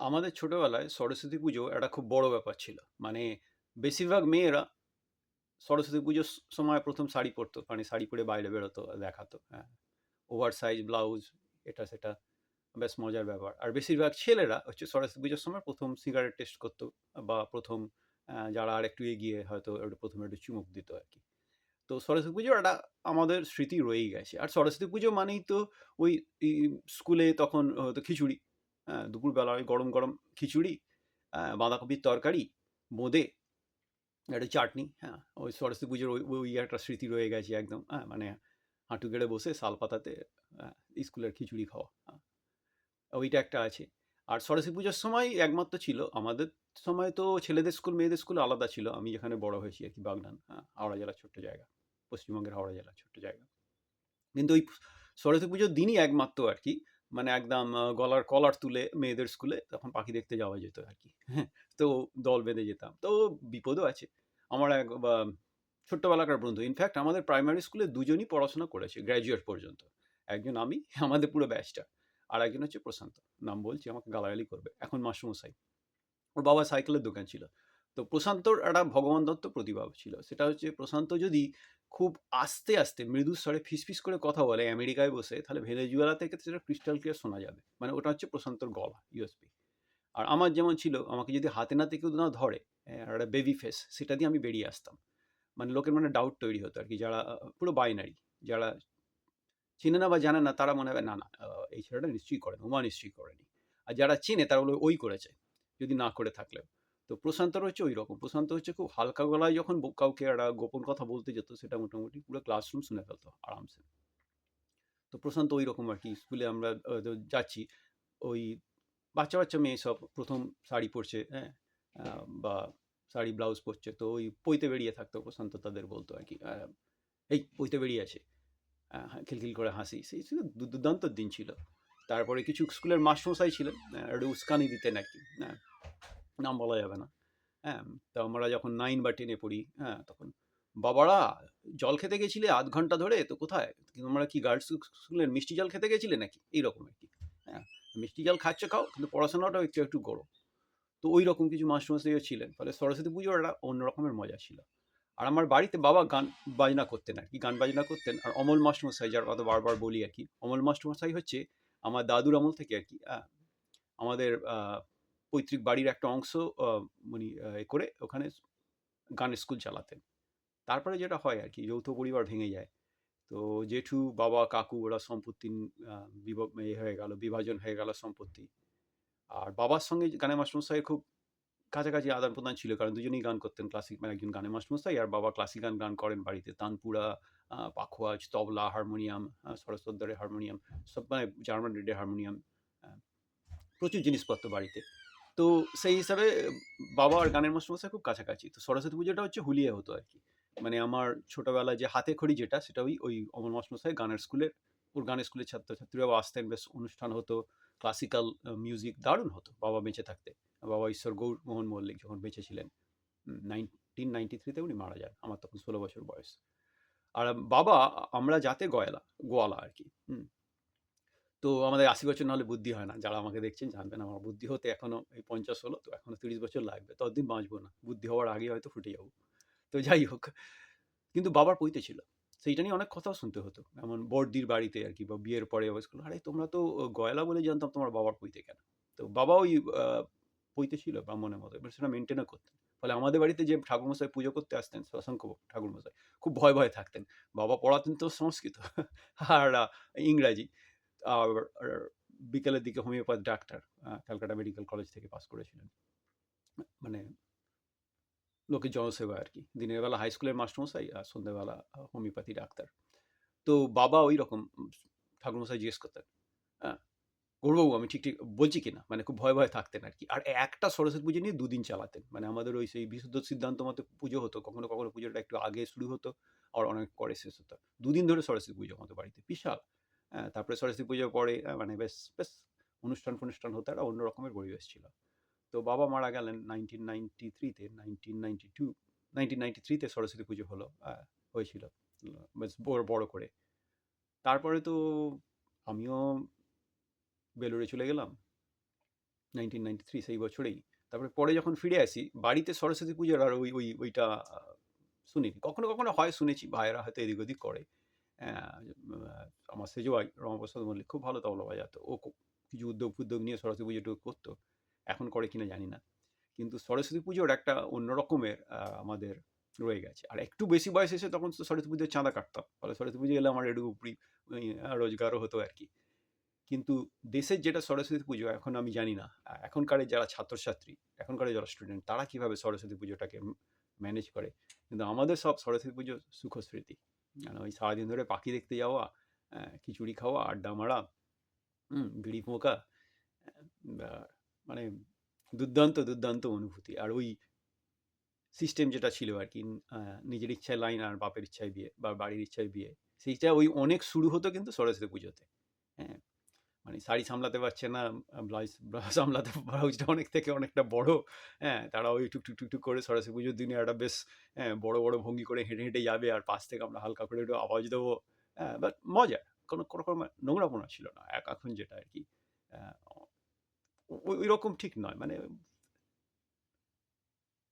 আমাদের ছোটবেলায় সরস্বতী পুজো একটা খুব বড় ব্যাপার ছিল। মানে বেশিরভাগ মেয়েরা সরস্বতী পুজোর সময় প্রথম শাড়ি পরতো। মানে শাড়ি পরে বাইরে বেরোতো, দেখাতো। হ্যাঁ। ওভার সাইজ ব্লাউজ এটা সেটা। বেশ মজার ব্যাপার। আর বেশিরভাগ ছেলেরা হচ্ছে সরস্বতী পুজোর সময় প্রথম সিগারেট টেস্ট করতো বা প্রথম যারা আর একটু এগিয়ে হয়তো একটু ১ম এ একটু চুমুক দিত আর কি তো সরস্বতী পুজোর একটা আমাদের স্মৃতি রয়েই গেছে। আর সরস্বতী পুজো মানেই তো ওই স্কুলে তখন হয়তো খিচুড়ি। হ্যাঁ, দুপুরবেলা ওই গরম, গরম খিচুড়ি, বাঁধাকপির তরকারি, বোঁদে, একটা চাটনি। হ্যাঁ, ওই সরস্বতী পুজোর ওই ওই একটা স্মৃতি রয়ে গেছে একদম। হ্যাঁ, মানে হাঁটু গেড়ে বসে শাল পাতাতে স্কুলের খিচুড়ি খাওয়া। ওইটা একটা আছে। আর সরস্বতী পুজোর সময় একমাত্র ছিল আমাদের সময় তো ছেলেদের স্কুল, মেয়েদের স্কুল আলাদা ছিল। আমি যেখানে বড় হয়েছি আর কি বাগনান। আ হাওড়া জেলার ছোট্ট জায়গা। পশ্চিমবঙ্গের হাওড়া জেলার ছোট্ট জায়গা। কিন্তু ওই সরস্বতী পুজোর দিনই একমাত্র আরকি মানে একদম গলার কলার তুলে মেয়েদের স্কুলে তখন পাখি দেখতে যাওয়া যেত আরকি। হ্যাঁ, তো দল বেঁধে যেতাম। তো বিপদও আছে। আমার এক ছোট্টবেলাকার বন্ধু। ইনফ্যাক্ট আমাদের প্রাইমারি স্কুলে দুজনই পড়াশোনা করেছে গ্র্যাজুয়েট পর্যন্ত। একজন আমি, আমাদের পুরো ব্যাচটা। আর একজন হচ্ছে প্রশান্ত। নাম বলছি আমাকে গালাগালি করবে। এখন মাস্টারমশাই। ওর বাবা সাইকেলের দোকান ছিল। তো প্রশান্তর একটা ভগবান দত্ত প্রতিভা ছিল। সেটা হচ্ছে প্রশান্ত যদি খুব আস্তে, আস্তে মৃদু স্বরে ফিসফিস করে কথা বলে আমেরিকায় বসে তাহলে ভেনেজুয়েলা থেকে সেটা ক্রিস্টাল ক্লিয়ার শোনা যাবে। মানে ওটা হচ্ছে প্রশান্তর গলা, ইউএসবি। আর আমার যেমন ছিল আমাকে যদি হাতে নাতে কেউ না ধরে, একটা বেবি ফেস সেটা দিয়ে আমি বেরিয়ে আসতাম। মানে লোকের মানে ডাউট তৈরি হতো আর কি যারা পুরো বাইনারি যারা চিনে না বা জানে না তারা মনে হবে না, না এই ছেলেটা নিশ্চয়ই করেনি, উমা নিশ্চয়ই করেনি। আর যারা চেনে তারা বলবে ওই করেছে। যদি না করে থাকলেও। তো প্রশান্তর হচ্ছে ওই রকম প্রশান্ত হচ্ছে খুব হালকা গলায় যখন কাউকে একটা গোপন কথা বলতে যেত সেটা মোটামুটি পুরো ক্লাসরুম শুনে ফেলত আরামসে। তো প্রশান্ত ওই রকম আর কি স্কুলে আমরা যাচ্ছি। ওই বাচ্চা, বাচ্চা মেয়ে সব প্রথম শাড়ি পরছে, হ্যাঁ? বা শাড়ি ব্লাউজ পরছে। তো ওই পইতে বেরিয়ে থাকতো প্রশান্ত তাদের বলতো আর কি "এই পইতে বেরিয়ে আছে।" খিলখিল করে হাসি। সেই দুর্দান্ত দিন ছিল। তারপরে কিছু স্কুলের মাস্টারমশাই ছিলেন। উস্কানি দিতেন আরকি। হ্যাঁ? নাম বলা যাবে না। হ্যাঁ? তো আমরা যখন নাইন বা টেনে পড়ি, হ্যাঁ? তখন "বাবারা জল খেতে গেছিলে আধ ঘণ্টা ধরে? তো কোথায়? তোমরা কি গার্লস স্কু স্কুলের মিষ্টি জল খেতে গেছিলে নাকি?" এইরকম আরকি। হ্যাঁ? মিষ্টি জল খাচ্ছ খাও কিন্তু পড়াশোনাটাও একটু, একটু করো। তো ওই রকম কিছু মাস্টারমশাইও ছিলেন। ফলে সরস্বতী পুজোর একটা অন্য রকমের মজা ছিল। আর আমার বাড়িতে বাবা গান বাজনা করতেন আর কি গান বাজনা করতেন। আর অমল মাস্টারমশাই যার কথা বারবার বলি আর কি অমল মাস্টারমশাই হচ্ছে আমার দাদুর আমল থেকে আরকি আ আমাদের পৈতৃক বাড়ির একটা অংশ উনি করে ওখানে গানের স্কুল চালাতেন। তারপরে যেটা হয় আর কি যৌথ পরিবার ভেঙে যায়। তো জেঠু, বাবা, কাকু ওরা সম্পত্তি ইয়ে হয়ে গেল, বিভাজন হয়ে গেল সম্পত্তি। আর বাবার সঙ্গে গানের মাস্টারমশাইয়ের খুব কাছাকাছি আদান-প্রদান ছিল। কারণ দুজনেই গান করতেন ক্লাসিক মানে একজন গানের মাস্টারমশাই আর বাবা ক্লাসিক্যাল গান গান করেন বাড়িতে। তানপুরা, পাখোয়াজ, তবলা, হারমোনিয়াম, শরৎচন্দ্রের হারমোনিয়াম, সব মানে জার্মান রিডের হারমোনিয়াম। প্রচুর জিনিসপত্র বাড়িতে। তো সেই হিসাবে বাবা আর গানের মাস্টারমশাই খুব কাছাকাছি। তো সরস্বতী পুজোটা হচ্ছে হুলিয়ে হতো আর কি মানে আমার ছোটবেলায় যে হাতেখড়ি যেটা সেটা ওই, ওই অমল মাস্টারমশাই গানের স্কুলের ওর গানের স্কুলের ছাত্রছাত্রীরাও আসতেন। বেশ অনুষ্ঠান হতো। ক্লাসিক্যাল মিউজিক দারুণ হতো বাবা বেঁচে থাকতে। বাবা ঈশ্বর গৌরমোহন মল্লিক যখন বেঁচে ছিলেন। উম 1993 তে উনি মারা যান। আমার তখন ১৬ বছর বয়স। আর বাবা আমরা যাতে গয়লা গোয়ালা আরকি। হুম? তো আমাদের ৮০ বছর না হলে বুদ্ধি হয় না। যারা আমাকে দেখছেন জানবেন আমার বুদ্ধি হতে এখনও এই ৫০ হলো তো এখনও ৩০ বছর লাগবে। ততদিন বাঁচবো না। বুদ্ধি হওয়ার আগে হয়তো ফুটে যাব। তো যাই হোক। কিন্তু বাবার পৈতে ছিল। সেইটা নিয়ে অনেক কথাও শুনতে হতো। এমন বড়দির বাড়িতে আরকি বা বিয়ের পরে বয়স্ক "আরে তোমরা তো গয়লা বলে জানতাম তোমার বাবার পৈতে কেন?" তো বাবা ওই পৈতে ছিল ব্রাহ্মণের মতো। এবার সেটা মেনটেনও করতেন। ফলে আমাদের বাড়িতে যে ঠাকুরমশাই পুজো করতে আসতেন শশাঙ্ক ঠাকুরমশাই খুব ভয়ে, ভয়ে থাকতেন। বাবা পড়াতেন তো সংস্কৃত আর ইংরাজি। বিকেলের দিকে homeopath doctor. Calcutta medical college থেকে পাস করেছিলেন। মানে লোকের জনসেবা আর কি দিনের বেলা হাই স্কুলের মাস্টারমশাই আর সন্ধ্যাবেলা হোমিওপ্যাথি ডাক্তার। তো বাবা ওই রকম ঠাকুরমশাই জিজ্ঞেস করতেন, আ "গৌরবাবু আমি ঠিক, ঠিক বলছি কিনা?" মানে খুব ভয় ভয় থাকতেন আর কি আর একটা সরস্বতী পুজো নিয়ে দুদিন চালাতেন। মানে আমাদের ওই সেই বিশুদ্ধ সিদ্ধান্ত মতো পুজো হতো। কখনো, কখনো পুজোটা একটু আগে শুরু হতো আর অনেক পরে শেষ হতো। দুদিন ধরে সরস্বতী পুজো আমাদের বাড়িতে। বিশাল। তারপরে সরস্বতী পুজো পরে মানে বেশ, বেশ অনুষ্ঠান-ফনুষ্ঠান হতো। একটা অন্য রকমের পরিবেশ ছিল। তো বাবা মারা গেলেন 1993 তে 1992 1993 তে সরস্বতী পুজো হলো। হয়েছিল। বেশ বড়, বড় করে। তারপরে তো আমিও বেলুড়ে চলে গেলাম। নাইনটিন নাইনটি থ্রি সেই বছরেই তারপরে পরে যখন ফিরে আসি বাড়িতে সরস্বতী পুজোর আর ওই ওই ওইটা শুনিনি কখনো কখনো হয় শুনেছি ভাইয়েরা হয়তো এদিক ওদিক করে আমার সেজো রমাপ্রসাদ মল্লিক খুব ভালো তবলা বাজাতো ও কিছু উদ্যোগ ফুদ্যোগ নিয়ে সরস্বতী পুজোটা করতো এখন করে কিনা জানি না। কিন্তু সরস্বতী পুজোর একটা অন্য রকমের আমাদের রয়ে গেছে। আর একটু বেশি বয়স এসে তখন তো সরস্বতী পুজোর চাঁদা কাটতাম। ফলে সরস্বতী পুজো এলে আমার উপরি রোজগারও হতো আর কি। কিন্তু দেশের যেটা সরস্বতী পুজো এখন আমি জানি না। আহ, এখনকারের যারা ছাত্রছাত্রী এখনকার যারা স্টুডেন্ট তারা কীভাবে সরস্বতী পুজোটাকে ম্যানেজ করে? কিন্তু আমাদের সব সরস্বতী পুজো সুখ মানে ওই সারাদিন ধরে পাখি দেখতে যাওয়া খিচুড়ি খাওয়া আড্ডা মারা হুম, বিড়ি পোকা মানে দুর্দান্ত দুর্দান্ত অনুভূতি আর ওই সিস্টেম যেটা ছিল আর কি নিজের ইচ্ছায় লাইন আর বাপের ইচ্ছায় বিয়ে বা বাড়ির ইচ্ছায় বিয়ে সেইটা ওই অনেক শুরু হতো কিন্তু সরস্বতী পুজোতে হ্যাঁ মানে শাড়ি সামলাতে পারছে না, ব্লাউজ ব্লাউজ সামলাতে ব্লাউজটা অনেক থেকে অনেকটা বড় হ্যাঁ তারা ওই টুক টুক টুক করে সরস্বতী পুজোর দিনে একটা বেশ হ্যাঁ বড় বড় ভঙ্গি করে হেঁটে হেঁটে যাবে আর পাশ থেকে আমরা হালকা করে একটু আওয়াজ দেবো হ্যাঁ বাট মজা, কোনো কোনো নোংরাপোনা ছিল না, এক এখন যেটা আর কি ওই ওই রকম ঠিক নয় মানে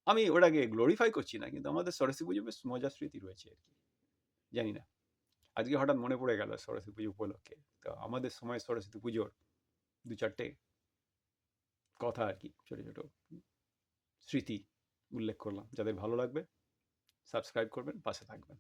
আমি ওটাকে গ্লোরিফাই করছি না, কিন্তু আমাদের সরস্বতী পুজো বেশ মজার স্মৃতি রয়েছে আর কি, জানি না, আজকে হঠাৎ মনে পড়ে গেল সরস্বতী পুজো উপলক্ষে, তো আমাদের সময় সরস্বতী পুজোর দু চারটে কথা আর কি, ছোটো ছোটো স্মৃতি উল্লেখ করলাম। যাদের ভালো লাগবে সাবস্ক্রাইব করবেন, পাশে থাকবেন।